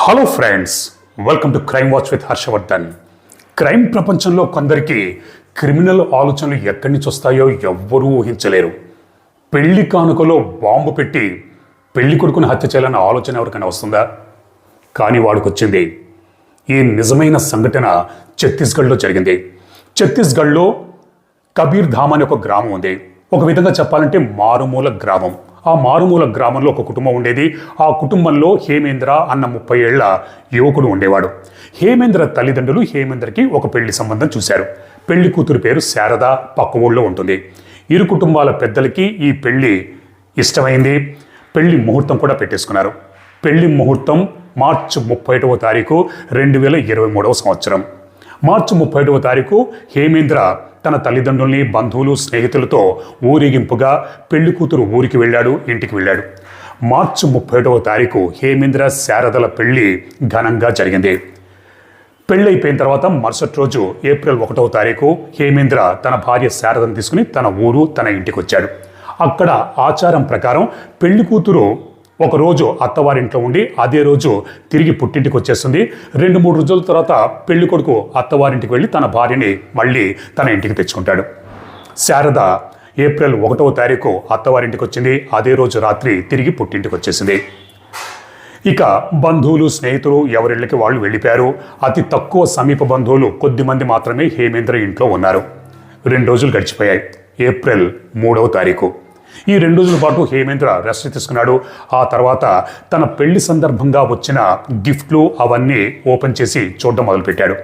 Hello friends welcome to crime watch with Harshavardhan crime ప్రపంచంలో కొందరికి criminal ఆలోచనలు ఎక్కడి నుంచి వస్తాయో ఎవ్వరూ ఊహించలేరు. పెళ్ళి కానుకలో బాంబు పెట్టి పెళ్ళి కొడుకుని హత్య చేయాలన్న ఆలోచన ఎవరికైనా వస్తుందా? కానీ వాడికి వచ్చింది. ఈ నిజమైన సంఘటన ఛత్తీస్గఢ్లో జరిగింది. ఛత్తీస్గఢ్లో కబీర్ ధామ్ అనే ఒక గ్రామం ఉంది. ఒక విధంగా చెప్పాలంటే మారుమూల గ్రామం. ఆ మారుమూల గ్రామంలో ఒక కుటుంబం ఉండేది. ఆ కుటుంబంలో హేమేంద్ర అన్న ముప్పై ఏళ్ళ యువకుడు ఉండేవాడు. హేమేంద్ర తల్లిదండ్రులు హేమేంద్రకి ఒక పెళ్ళి సంబంధం చూశారు. పెళ్ళి కూతురు పేరు శారద పక్క ఊళ్ళో ఉంటుంది. ఇరు కుటుంబాల పెద్దలకి ఈ పెళ్ళి ఇష్టమైంది. పెళ్ళి ముహూర్తం కూడా పెట్టేసుకున్నారు. పెళ్ళి ముహూర్తం మార్చి ముప్పై ఒకటవ తారీఖు రెండు వేల ఇరవై మూడవ సంవత్సరం. మార్చి ముప్పై ఒకటవ తారీఖు హేమేంద్ర తన తల్లిదండ్రుల్ని బంధువులు స్నేహితులతో ఊరేగింపుగా పెళ్ళి కూతురు ఊరికి వెళ్ళాడు ఇంటికి వెళ్ళాడు. మార్చి ముప్పై ఒకటవ తారీఖు హేమేంద్ర శారదల పెళ్ళి ఘనంగా జరిగింది. పెళ్ళైపోయిన తర్వాత మరుసటి రోజు ఏప్రిల్ ఒకటవ తారీఖు హేమేంద్ర తన భార్య శారదను తీసుకుని తన ఊరు తన ఇంటికి వచ్చాడు. అక్కడ ఆచారం ప్రకారం పెళ్ళి కూతురు ఒకరోజు అత్తవారింట్లో ఉండి అదే రోజు తిరిగి పుట్టింటికి వచ్చేస్తుంది. రెండు మూడు రోజుల తర్వాత పెళ్ళి కొడుకు అత్తవారింటికి వెళ్ళి తన భార్యని మళ్ళీ తన ఇంటికి తెచ్చుకుంటాడు. శారద ఏప్రిల్ ఒకటవ తారీఖు అత్తవారింటికి వచ్చింది. అదే రోజు రాత్రి తిరిగి పుట్టింటికి వచ్చేసింది. ఇక బంధువులు స్నేహితులు ఎవరిళ్ళకి వాళ్ళు వెళ్ళిపోయారు. అతి తక్కువ సమీప బంధువులు కొద్ది మంది మాత్రమే హేమేంద్ర ఇంట్లో ఉన్నారు. రెండు రోజులు గడిచిపోయాయి. ఏప్రిల్ మూడవ తారీఖు. ఈ రెండు రోజుల పాటు హేమేంద్ర రెస్ట్ తీసుకున్నాడు. ఆ తర్వాత తన పెళ్ళి సందర్భంగా వచ్చిన గిఫ్ట్లు అవన్నీ ఓపెన్ చేసి చూడడం మొదలుపెట్టాడు.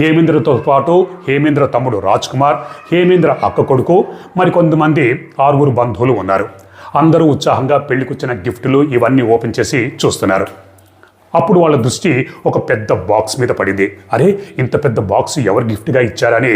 హేమేంద్రతో పాటు హేమేంద్ర తమ్ముడు రాజ్ కుమార్ హేమేంద్ర అక్క కొడుకు మరికొంతమంది ఆరుగురు బంధువులు ఉన్నారు. అందరూ ఉత్సాహంగా పెళ్ళికొచ్చిన గిఫ్టులు ఇవన్నీ ఓపెన్ చేసి చూస్తున్నారు. అప్పుడు వాళ్ళ దృష్టి ఒక పెద్ద బాక్స్ మీద పడింది. అరే ఇంత పెద్ద బాక్స్ ఎవరు గిఫ్ట్గా ఇచ్చారని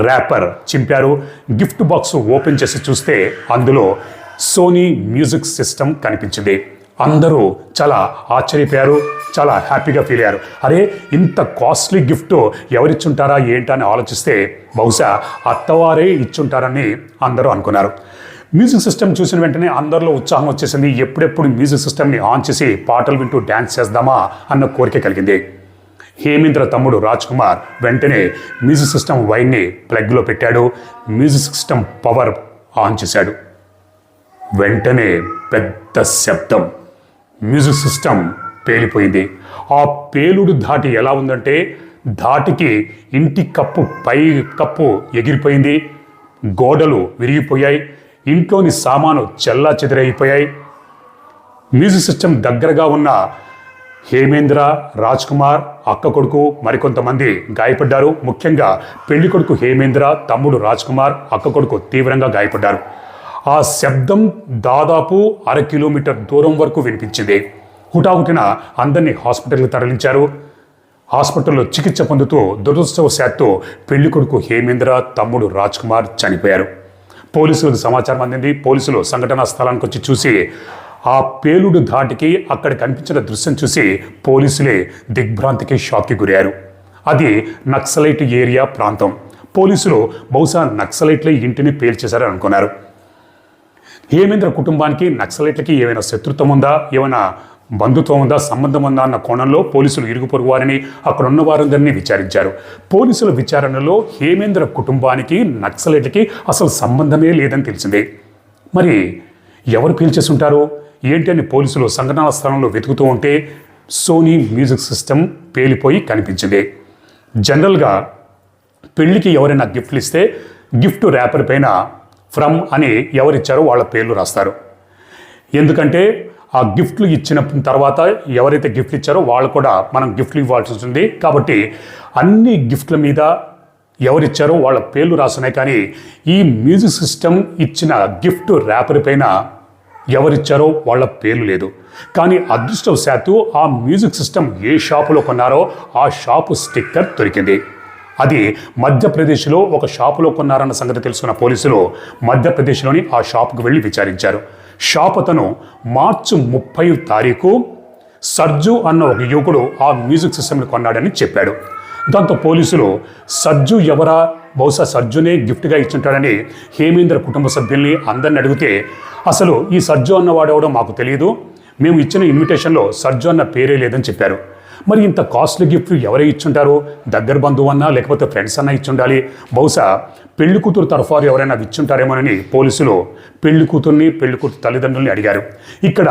ర్యాపర్ చింపారు. గిఫ్ట్ బాక్స్ ఓపెన్ చేసి చూస్తే అందులో సోనీ మ్యూజిక్ సిస్టమ్ కనిపించింది. అందరూ చాలా ఆశ్చర్యపోయారు చాలా హ్యాపీగా ఫీల్ అయ్యారు. అరే ఇంత కాస్ట్లీ గిఫ్ట్ ఎవరిచ్చుంటారా ఏంటని ఆలోచిస్తే బహుశా అత్తవారే ఇచ్చుంటారని అందరూ అనుకున్నారు. మ్యూజిక్ సిస్టమ్ చూసిన వెంటనే అందరిలో ఉత్సాహం వచ్చేసింది. ఎప్పుడెప్పుడు మ్యూజిక్ సిస్టమ్ని ఆన్ చేసి పాటలు వింటూ డ్యాన్స్ చేద్దామా అన్న కోరిక కలిగింది. హేమేంద్ర తమ్ముడు రాజ్ కుమార్ వెంటనే మ్యూజిక్ సిస్టమ్ వైన్ని ప్లగ్లో పెట్టాడు. మ్యూజిక్ సిస్టమ్ పవర్ ఆన్ చేశాడు. వెంటనే పెద్ద శబ్దం. మ్యూజిక్ సిస్టమ్ పేలిపోయింది. ఆ పేలుడు ధాటి ఎలా ఉందంటే ధాటికి ఇంటి కప్పు పై కప్పు ఎగిరిపోయింది. గోడలు విరిగిపోయాయి. ఇంట్లోని సామాను చెల్లా చెదిరైపోయాయి మ్యూజిక్ సిస్టమ్ దగ్గరగా ఉన్న హేమేంద్ర రాజ్ కుమార్ అక్క కొడుకు మరికొంతమంది గాయపడ్డారు. ముఖ్యంగా పెళ్ళి కొడుకు హేమేంద్ర తమ్ముడు రాజ్ కుమార్ అక్క కొడుకు తీవ్రంగా గాయపడ్డారు. ఆ శబ్దం దాదాపు అర కిలోమీటర్ దూరం వరకు వినిపించింది. హుటాహుటిన అందరినీ హాస్పిటల్కి తరలించారు. హాస్పిటల్లో చికిత్స పొందుతూ దురదృష్టవశాత్తు పెళ్ళి కొడుకు హేమేంద్ర తమ్ముడు రాజ్ కుమార్ చనిపోయారు. పోలీసులకు సమాచారం అందింది. పోలీసులు సంఘటనా స్థలానికి వచ్చి చూసి ఆ పేలుడు ధాటికి అక్కడ కనిపించిన దృశ్యం చూసి పోలీసులే దిగ్భ్రాంతికి షాక్కి గురయ్యారు. అది నక్సలైట్ ఏరియా ప్రాంతం. పోలీసులు బహుశా నక్సలైట్ల ఇంటిని పేల్చేశారని అనుకున్నారు. హేమేంద్ర కుటుంబానికి నక్సలైట్లకి ఏమైనా శత్రుత్వం ఉందా? ఏమైనా బంధుత్వం ఉందా? సంబంధం ఉందా? అన్న కోణంలో పోలీసులు ఇరుగు పొరుగు వారిని అక్కడ ఉన్న వారందరినీ విచారించారు. పోలీసుల విచారణలో హేమేంద్ర కుటుంబానికి నక్సలైట్లకి అసలు సంబంధమే లేదని తెలిసింది. మరి ఎవరు పీల్చేసి ఉంటారు ఏంటి అని పోలీసులు సంఘటనా స్థలంలో వెతుకుతూ ఉంటే సోనీ మ్యూజిక్ సిస్టమ్ పేలిపోయి కనిపించింది. జనరల్గా పెళ్ళికి ఎవరైనా గిఫ్ట్లు ఇస్తే గిఫ్ట్ ర్యాపర్ పైన ఫ్రమ్ అని ఎవరిచ్చారో వాళ్ళ పేర్లు రాస్తారు. ఎందుకంటే ఆ గిఫ్ట్లు ఇచ్చిన తర్వాత ఎవరైతే గిఫ్ట్లు ఇచ్చారో వాళ్ళు కూడా మనం గిఫ్ట్లు ఇవ్వాల్సి ఉంటుంది. కాబట్టి అన్ని గిఫ్ట్ల మీద ఎవరిచ్చారో వాళ్ళ పేర్లు రాస్తున్నాయి. కానీ ఈ మ్యూజిక్ సిస్టమ్ ఇచ్చిన గిఫ్ట్ ర్యాపర్ పైన ఎవరిచ్చారో వాళ్ళ పేర్లు లేదు. కానీ అదృష్టవశాత్తు ఆ మ్యూజిక్ సిస్టమ్ ఏ షాపులో కొన్నారో ఆ షాపు స్టిక్కర్ దొరికింది. అది మధ్యప్రదేశ్లో ఒక షాపులో కొన్నారన్న సంగతి తెలుసుకున్న పోలీసులు మధ్యప్రదేశ్లోని ఆ షాపుకు వెళ్ళి విచారించారు. షాప్ అతను మార్చి ముప్పై తారీఖు సర్జు అన్న ఒక యువకుడు ఆ మ్యూజిక్ సిస్టమ్ని కొన్నాడని చెప్పాడు. దాంతో పోలీసులు సర్జు ఎవరా? బహుశా సర్జునే గిఫ్ట్గా ఇచ్చుంటాడని హేమేంద్ర కుటుంబ సభ్యుల్ని అందరిని అడిగితే అసలు ఈ సర్జు అన్నవాడెవడో మాకు తెలియదు మేము ఇచ్చిన ఇన్విటేషన్లో సర్జు అన్న పేరే లేదని చెప్పారు. మరి ఇంత కాస్ట్లీ గిఫ్ట్ ఎవరే ఇచ్చుంటారు? దగ్గర బంధువు అన్నా లేకపోతే ఫ్రెండ్స్ అన్నా ఇచ్చుండాలి. బహుశా పెళ్ళి కూతురు తరఫారు ఎవరైనా ఇచ్చుంటారేమోనని పోలీసులు పెళ్ళి కూతుర్ని పెళ్ళి కూతురు తల్లిదండ్రుల్ని అడిగారు. ఇక్కడ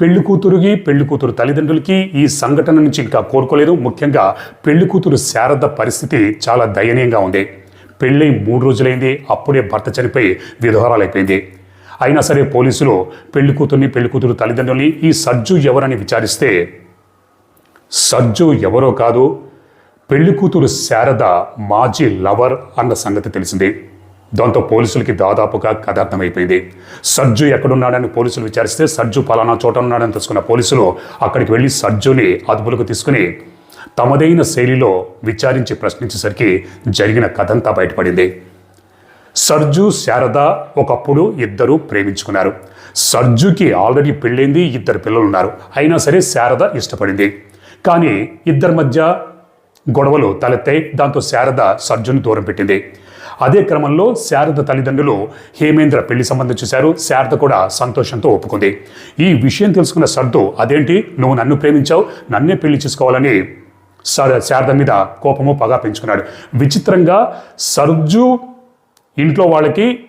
పెళ్ళి కూతురుకి పెళ్ళి కూతురు తల్లిదండ్రులకి ఈ సంఘటన నుంచి ఇంకా కోరుకోలేదు. ముఖ్యంగా పెళ్ళి కూతురు శారద పరిస్థితి చాలా దయనీయంగా ఉంది. పెళ్ళై మూడు రోజులైంది. అప్పుడే భర్త చనిపోయి విధవరాలైపోయింది. అయినా సరే పోలీసులు పెళ్ళి కూతుర్ని పెళ్ళి కూతురు తల్లిదండ్రుల్ని ఈ సజ్జు ఎవరని విచారిస్తే సజ్జు ఎవరో కాదు పెళ్ళి కూతురు శారద మాజీ లవర్ అన్న సంగతి తెలిసింది. దాంతో పోలీసులకి దాదాపుగా కథ అర్థమైపోయింది. సజ్జు ఎక్కడున్నాడని పోలీసులు విచారిస్తే సజ్జు పలానా చోట ఉన్నాడని తెలుసుకున్న పోలీసులు అక్కడికి వెళ్ళి సజ్జుని అదుపులోకి తీసుకుని తమదైన శైలిలో విచారించి ప్రశ్నించేసరికి జరిగిన కథంతా బయటపడింది. సర్జు శారద ఒకప్పుడు ఇద్దరు ప్రేమించుకున్నారు. సర్జుకి ఆల్రెడీ పెళ్ళైంది ఇద్దరు పిల్లలు ఉన్నారు అయినా సరే శారద ఇష్టపడింది. కానీ ఇద్దరి మధ్య గొడవలు తలెత్తాయి దాంతో శారద సర్జును దూరం పెట్టింది. అదే క్రమంలో శారద తల్లిదండ్రులు హేమేంద్ర పెళ్ళి సంబంధం చూశారు. శారద కూడా సంతోషంతో ఒప్పుకుంది. ఈ విషయం తెలుసుకున్న సర్దు అదేంటి? నువ్వు నన్ను ప్రేమించావు నన్నే పెళ్ళి చేసుకోవాలని సర- శారద మీద కోపము పగా పెంచుకున్నాడు. విచిత్రంగా సర్జు ఇంట్లో వాళ్ళకి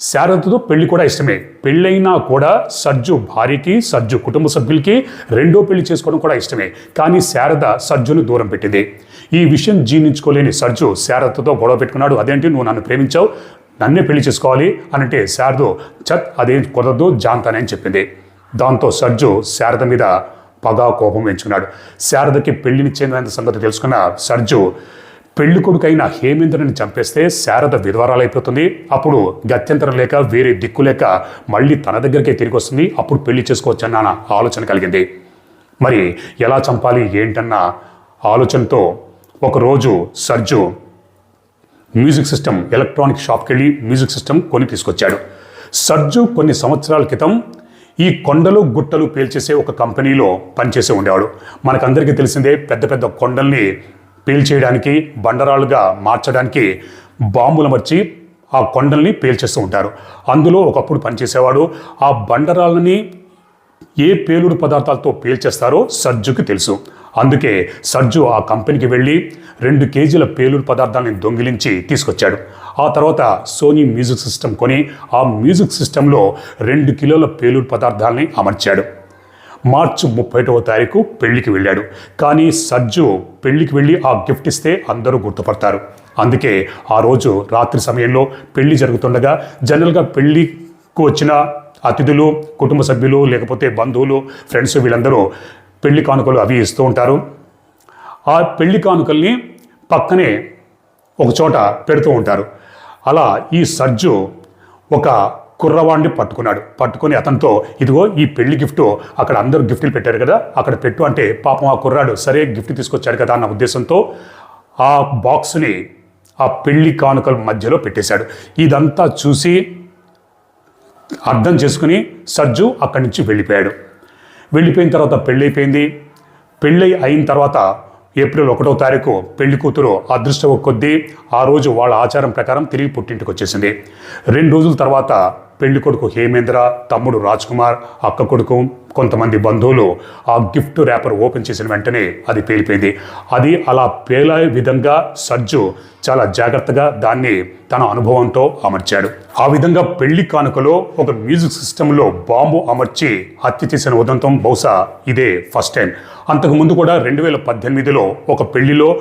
శారదతో పెళ్ళి కూడా ఇష్టమే. పెళ్ళైనా కూడా సజ్జు భార్యకి సజ్జు కుటుంబ సభ్యులకి రెండో పెళ్ళి చేసుకోవడం కూడా ఇష్టమే. కానీ శారద సజ్జును దూరం పెట్టింది. ఈ విషయం జీర్ణించుకోలేని సజ్జు శారదతో గొడవ పెట్టుకున్నాడు. అదేంటి? నువ్వు నన్ను ప్రేమించావు? నన్నే పెళ్ళి చేసుకోవాలి? అనంటే శారదు చత్ అదేం కుదరదు జాంతానే అని చెప్పింది. దాంతో సజ్జు శారద మీద పగా కోపం పెంచుకున్నాడు శారదకి పెళ్ళినిచ్చేంత సంగతి తెలుసుకున్న సర్జు పెళ్ళి కొడుకైన హేమేంద్రుని చంపేస్తే శారద విధ్వరాలైపోతుంది. అప్పుడు గత్యంతరం లేక వేరే దిక్కు లేక మళ్ళీ తన దగ్గరికే తిరిగి వస్తుంది అప్పుడు పెళ్ళి చేసుకోవచ్చన్న ఆలోచన కలిగింది. మరి ఎలా చంపాలి ఏంటన్న ఆలోచనతో ఒకరోజు సర్జు మ్యూజిక్ సిస్టమ్ ఎలక్ట్రానిక్ షాప్కి వెళ్ళి మ్యూజిక్ సిస్టమ్ కొని తీసుకొచ్చాడు. సర్జు కొన్ని సంవత్సరాల క్రితం ఈ కొండలు గుట్టలు పేల్చేసే ఒక కంపెనీలో పనిచేసి ఉండేవాడు. మనకందరికీ తెలిసిందే పెద్ద పెద్ద కొండల్ని పేల్చేయడానికి బండరాలుగా మార్చడానికి బాంబులు మర్చి ఆ కొండల్ని పేల్చేస్తూ ఉంటారు. అందులో ఒకప్పుడు పనిచేసేవాడు ఆ బండరాలని ఏ పేలుడు పదార్థాలతో పేల్చేస్తారో సర్జుకి తెలుసు. అందుకే సర్జు ఆ కంపెనీకి వెళ్ళి రెండు కేజీల పేలుడు పదార్థాలను దొంగిలించి తీసుకొచ్చాడు. ఆ తర్వాత సోనీ మ్యూజిక్ సిస్టమ్ కొని ఆ మ్యూజిక్ సిస్టంలో రెండు కిలోల పేలుడు పదార్థాలని అమర్చాడు. మార్చి ముప్పైటవ తారీఖు పెళ్ళికి వెళ్ళాడు. కానీ సజ్జు పెళ్ళికి వెళ్ళి ఆ గిఫ్ట్ ఇస్తే అందరూ గుర్తుపడతారు. అందుకే ఆ రోజు రాత్రి సమయంలో పెళ్ళి జరుగుతుండగా జనరల్గా పెళ్ళికి వచ్చిన అతిథులు కుటుంబ సభ్యులు లేకపోతే బంధువులు ఫ్రెండ్స్ వీళ్ళందరూ పెళ్ళి కానుకలు అవి ఇస్తూ ఉంటారు. ఆ పెళ్ళి కానుకల్ని పక్కనే ఒక చోట పెడుతూ ఉంటారు. అలా ఈ సజ్జు ఒక కుర్రవాడిని పట్టుకున్నాడు. పట్టుకొని అతనితో ఇదిగో ఈ పెళ్ళి గిఫ్ట్ అక్కడ అందరూ గిఫ్ట్లు పెట్టారు కదా అక్కడ పెట్టు అంటే పాపం ఆ కుర్రాడు సరే గిఫ్ట్ తీసుకొచ్చాడు కదా అన్న ఉద్దేశంతో ఆ బాక్స్ని ఆ పెళ్ళి కానుకల మధ్యలో పెట్టేశాడు. ఇదంతా చూసి అర్థం చేసుకుని సజ్జు అక్కడి నుంచి వెళ్ళిపోయాడు. వెళ్ళిపోయిన తర్వాత పెళ్ళైపోయింది. పెళ్ళై అయిన తర్వాత ఏప్రిల్ ఒకటో తారీఖు పెళ్ళి కూతురు అదృష్టం కొద్దీ ఆ రోజు వాళ్ళ ఆచారం ప్రకారం తిరిగి పుట్టింటికి వచ్చేసింది. రెండు రోజుల తర్వాత పెళ్ళి కొడుకు హేమేంద్ర తమ్ముడు రాజ్ కుమార్ అక్క కొడుకు కొంతమంది బంధువులు ఆ గిఫ్ట్ ర్యాపర్ ఓపెన్ చేసిన వెంటనే అది పేలిపోయింది. అది అలా పేలే విధంగా సజ్జు చాలా జాగ్రత్తగా దాన్ని తన అనుభవంతో అమర్చాడు. ఆ విధంగా పెళ్ళి కానుకలో ఒక మ్యూజిక్ సిస్టంలో బాంబు అమర్చి హత్య చేసిన ఉదంతం బహుశా ఇదే ఫస్ట్ టైం. అంతకుముందు కూడా రెండు వేల పద్దెనిమిదిలో ఒక పెళ్ళిలో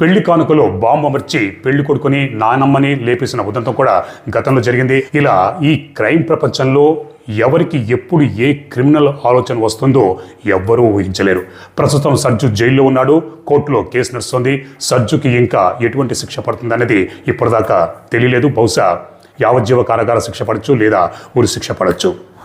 పెళ్ళి కానుకలో బాంబు అమర్చి పెళ్ళి కొడుకుని నానమ్మని లేపేసిన ఉదంతం కూడా గతంలో జరిగింది. ఇలా ఈ క్రైమ్ ప్రపంచంలో ఎవరికి ఎప్పుడు ఏ క్రిమినల్ ఆలోచన వస్తుందో ఎవ్వరూ ఊహించలేరు. ప్రస్తుతం సర్జు జైల్లో ఉన్నాడు కోర్టులో కేసు నడుస్తుంది. సర్జుకి ఇంకా ఎటువంటి శిక్ష పడుతుందనేది ఇప్పటిదాకా తెలియలేదు. బహుశా యావజ్జీవ కారాగార శిక్ష పడచ్చు లేదా ఉరి శిక్ష పడచ్చు.